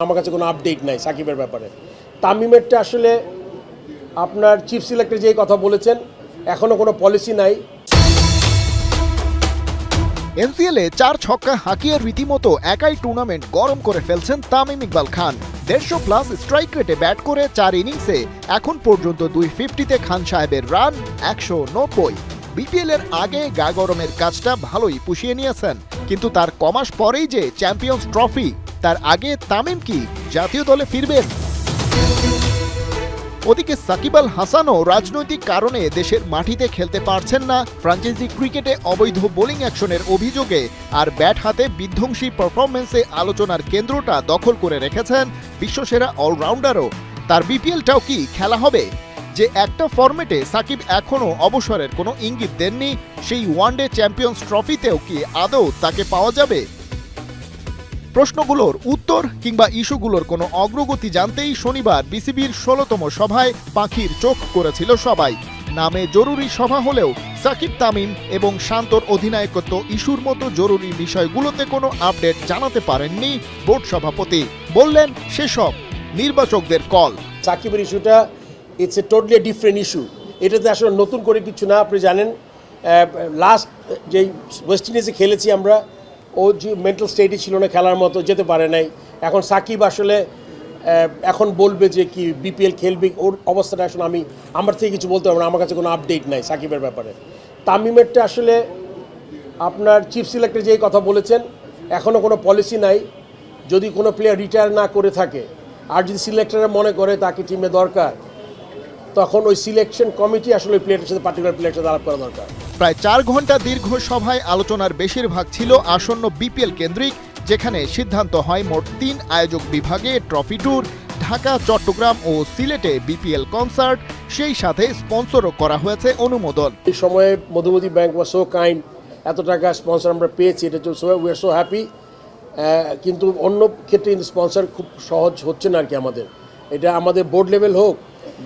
আমার কাছে কোনো আপডেট নাই সাকিবের ব্যাপারে। তামিমেরটা আসলে আপনার চিফ সিলেক্টর যেই কথা বলেছেন এখনও কোনো পলিসি নাই। এনসিএলে চার ছক্কা হাঁকিয়ে রীতিমতো একাই টুর্নামেন্ট গরম করে ফেলছেন তামিম ইকবাল খান। দেড়শো প্লাস স্ট্রাইক রেটে ব্যাট করে চার ইনিংসে এখন পর্যন্ত দুই ফিফটিতে খান সাহেবের রান একশো নব্বই। বিপিএল এর আগে গা গরমের কাজটা ভালোই পুষিয়ে নিয়েছেন, কিন্তু তার কমাস পরেই যে চ্যাম্পিয়ন্স ট্রফি তার আগে তামিম কি জাতীয় দলে ফিরবেন? ওদিকে সাকিব আল হাসানও রাজনৈতিক কারণে দেশের মাটিতে খেলতে পারছেন না। ফ্রাঞ্চাইজি ক্রিকেটে অবৈধ বোলিং অ্যাকশনের অভিযোগে আর ব্যাট হাতে বিধ্বংসী পারফরমেন্সে আলোচনার কেন্দ্রটা দখল করে রেখেছেন বিশ্বসেরা অলরাউন্ডারও। তার বিপিএলটাও কি খেলা হবে? যে একটা ফরম্যাটে সাকিব এখনও অবসরের কোনো ইঙ্গিত দেননি, সেই ওয়ানডে চ্যাম্পিয়ন্স ট্রফিতেও কি আদৌ তাকে পাওয়া যাবে? প্রশ্নগুলোর উত্তর কিংবা ইস্যুগুলোর কোনো অগ্রগতি জানতেই শনিবার বিসিবির ষোলতম সভায় পাখির চোখ করেছিল সবাই। নামে জরুরি সভা হলেও সাকিব তামিম এবং শান্তর অধিনায়কত্ব ইস্যুর মতো জরুরি বিষয়গুলোতে কোনো আপডেট জানাতে পারেননি বোর্ড সভাপতি। বললেন, সেসব নির্বাচকদের কল। সাকিবের ইস্যুটা it's a totally different issue এটাতে আসলে নতুন করে কিছু না, আপনি জানেন লাস্ট যেই ওয়েস্ট ইন্ডিজে খেলেছি আমরা ও যে মেন্টাল স্টেটই ছিল না খেলার মতো, যেতে পারে নাই। এখন সাকিব আসলে এখন বলবে যে কি বিপিএল খেলবে, ওর অবস্থাটা আসলে আমি, আমার থেকে কিছু বলতে পারব না, আমার কাছে কোনো আপডেট নাই সাকিবের ব্যাপারে। তামিমেরটা আসলে আপনার চিফ সিলেক্টর যেই কথা বলেছেন এখনও কোনো পলিসি নাই। যদি কোনো প্লেয়ার রিটায়ার না করে থাকে, আর যদি সিলেক্টররা মনে করে তাকে টিমে দরকার, তখন ওই সিলেকশন কমিটি আসলে ওই প্লেয়ারের সাথে পার্টিকুলার প্লেয়ারের সাথে আলাপ করা দরকার। প্রায় চার ঘণ্টা দীর্ঘ সভায় আলোচনার বেশিরভাগ ছিল আসন্ন বিপিএল কেন্দ্রিক, যেখানে সিদ্ধান্ত হয় মোট তিন আয়োজক বিভাগে ট্রফি ট্যুর, ঢাকা, চট্টগ্রাম ও সিলেটে বিপিএল কনসার্ট, সেই সাথে স্পন্সরও করা হয়েছে অনুমোদন। এই সময়ে মধুমতি ব্যাংক ওয়া সো কাইন্ড এত টাকা স্পন্সর আমরা পেয়েছি, এটা so we are so happy কিন্তু অন্য ক্ষেত্রে স্পন্সর খুব সহজ হচ্ছে না আর কি আমাদের। এটা আমাদের বোর্ড লেভেল হোক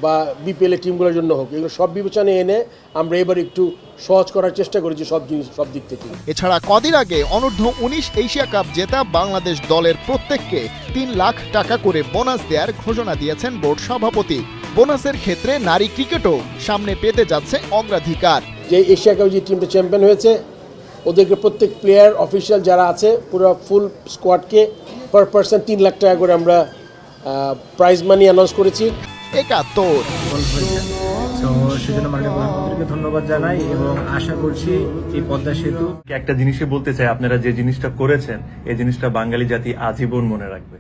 বা বিপিএল এর টিমগুলোর জন্য হোক এগুলো সব বিবেচনায় এনে আমরা এবার একটু সহজ করার চেষ্টা করেছি সব জিনিস সব দিক থেকে। এছাড়া কদিন আগে অনূর্ধ্ব উনিশ এশিয়া কাপ জেতা বাংলাদেশ দলের প্রত্যেককে তিন লাখ টাকা করে বোনাস দেওয়ার ঘোষণা দিয়েছেন বোর্ড সভাপতি। বোনাসের ক্ষেত্রে নারী ক্রিকেটও সামনে পেতে যাচ্ছে অগ্রাধিকার। যে এশিয়া কাপ যে টিমটা চ্যাম্পিয়ন হয়েছে ওদেরকে প্রত্যেক প্লেয়ার অফিসিয়াল যারা আছে পুরো ফুল স্কোয়াডকে পার পার্সন তিন লাখ টাকা করে আমরা প্রাইজ মানি অ্যানাউন্স করেছি। একাত্তর। তো সেজন্য মাননীয় প্রধানমন্ত্রীকে ধন্যবাদ জানাই এবং আশা করছি এই পদ্মা সেতু একটা জিনিসই বলতে চাই আপনারা যে জিনিসটা করেছেন এই জিনিসটা বাঙালি জাতি আজীবন মনে রাখবে।